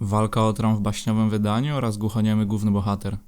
Walka o tron w baśniowym wydaniu oraz głuchoniemy główny bohater.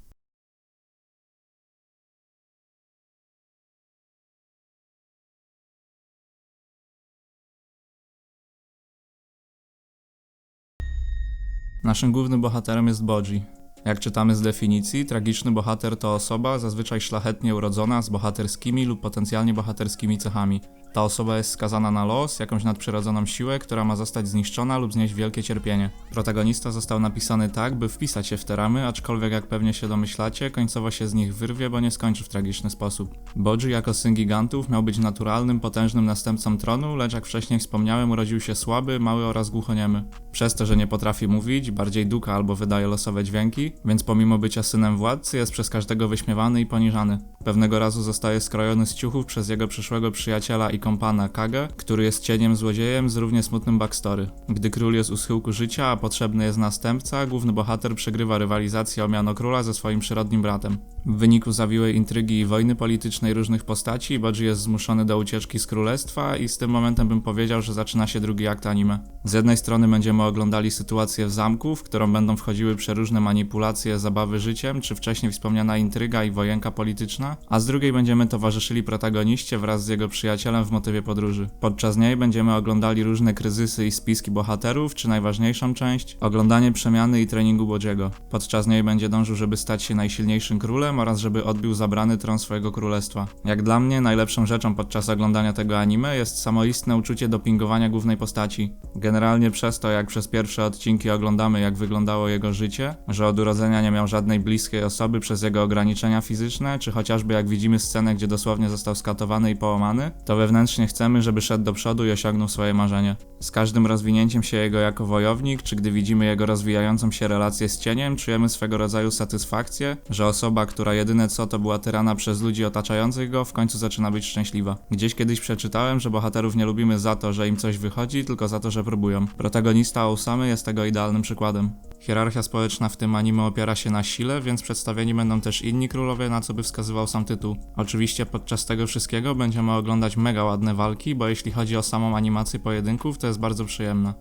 Naszym głównym bohaterem jest Bodzi. Jak czytamy z definicji, tragiczny bohater to osoba zazwyczaj szlachetnie urodzona z bohaterskimi lub potencjalnie bohaterskimi cechami. Ta osoba jest skazana na los, jakąś nadprzyrodzoną siłę, która ma zostać zniszczona lub znieść wielkie cierpienie. Protagonista został napisany tak, by wpisać się w te ramy, aczkolwiek jak pewnie się domyślacie, końcowo się z nich wyrwie, bo nie skończy w tragiczny sposób. Bodzi jako syn gigantów miał być naturalnym, potężnym następcą tronu, lecz jak wcześniej wspomniałem, urodził się słaby, mały oraz głuchoniemy. Przez to, że nie potrafi mówić, bardziej duka albo wydaje losowe dźwięki, więc pomimo bycia synem władcy jest przez każdego wyśmiewany i poniżany. Pewnego razu zostaje skrojony z ciuchów przez jego przyszłego przyjaciela i kompana Kage, który jest cieniem złodziejem z równie smutnym backstory. Gdy król jest u schyłku życia, a potrzebny jest następca, główny bohater przegrywa rywalizację o miano króla ze swoim przyrodnim bratem. W wyniku zawiłej intrygi i wojny politycznej różnych postaci, Bodzi jest zmuszony do ucieczki z królestwa i z tym momentem bym powiedział, że zaczyna się drugi akt anime. Z jednej strony będziemy oglądali sytuację w zamku, w którą będą wchodziły przeróżne manipulacje, zabawy życiem, czy wcześniej wspomniana intryga i wojenka polityczna, a z drugiej będziemy towarzyszyli protagoniście wraz z jego przyjacielem w motywie podróży. Podczas niej będziemy oglądali różne kryzysy i spiski bohaterów, czy najważniejszą część oglądanie przemiany i treningu Bodziego. Podczas niej będzie dążył, żeby stać się najsilniejszym królem oraz żeby odbił zabrany tron swojego królestwa. Jak dla mnie najlepszą rzeczą podczas oglądania tego anime jest samoistne uczucie dopingowania głównej postaci. Generalnie przez to, jak przez pierwsze odcinki oglądamy, jak wyglądało jego życie, że od urodzenia nie miał żadnej bliskiej osoby przez jego ograniczenia fizyczne, czy chociażby jak widzimy scenę, gdzie dosłownie został skatowany i połamany, to wewnętrznie chcemy, żeby szedł do przodu i osiągnął swoje marzenie. Z każdym rozwinięciem się jego jako wojownik, czy gdy widzimy jego rozwijającą się relację z cieniem, czujemy swego rodzaju satysfakcję, że osoba, która jedyne co to była tyrana przez ludzi otaczających go, w końcu zaczyna być szczęśliwa. Gdzieś kiedyś przeczytałem, że bohaterów nie lubimy za to, że im coś wychodzi, tylko za to, że próbują. Protagonista Osamy jest tego idealnym przykładem. Hierarchia społeczna w tym anime opiera się na sile, więc przedstawieni będą też inni królowie, na co by wskazywał sam tytuł. Oczywiście podczas tego wszystkiego będziemy oglądać mega ładne walki, bo jeśli chodzi o samą animację pojedynków, to jest bardzo przyjemna.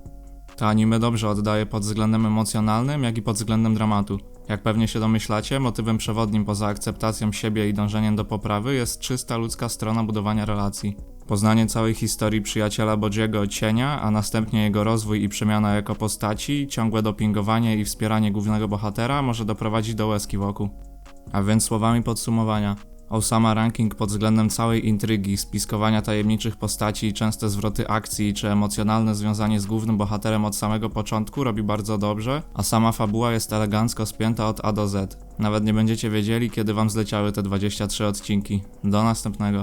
To anime dobrze oddaje pod względem emocjonalnym, jak i pod względem dramatu. Jak pewnie się domyślacie, motywem przewodnim poza akceptacją siebie i dążeniem do poprawy jest czysta ludzka strona budowania relacji. Poznanie całej historii przyjaciela Bodziego Cienia, a następnie jego rozwój i przemiana jako postaci, ciągłe dopingowanie i wspieranie głównego bohatera może doprowadzić do łezki wokół. A więc słowami podsumowania. Osama Ranking pod względem całej intrygi, spiskowania tajemniczych postaci częste zwroty akcji czy emocjonalne związanie z głównym bohaterem od samego początku robi bardzo dobrze, a sama fabuła jest elegancko spięta od A do Z. Nawet nie będziecie wiedzieli, kiedy wam zleciały te 23 odcinki. Do następnego.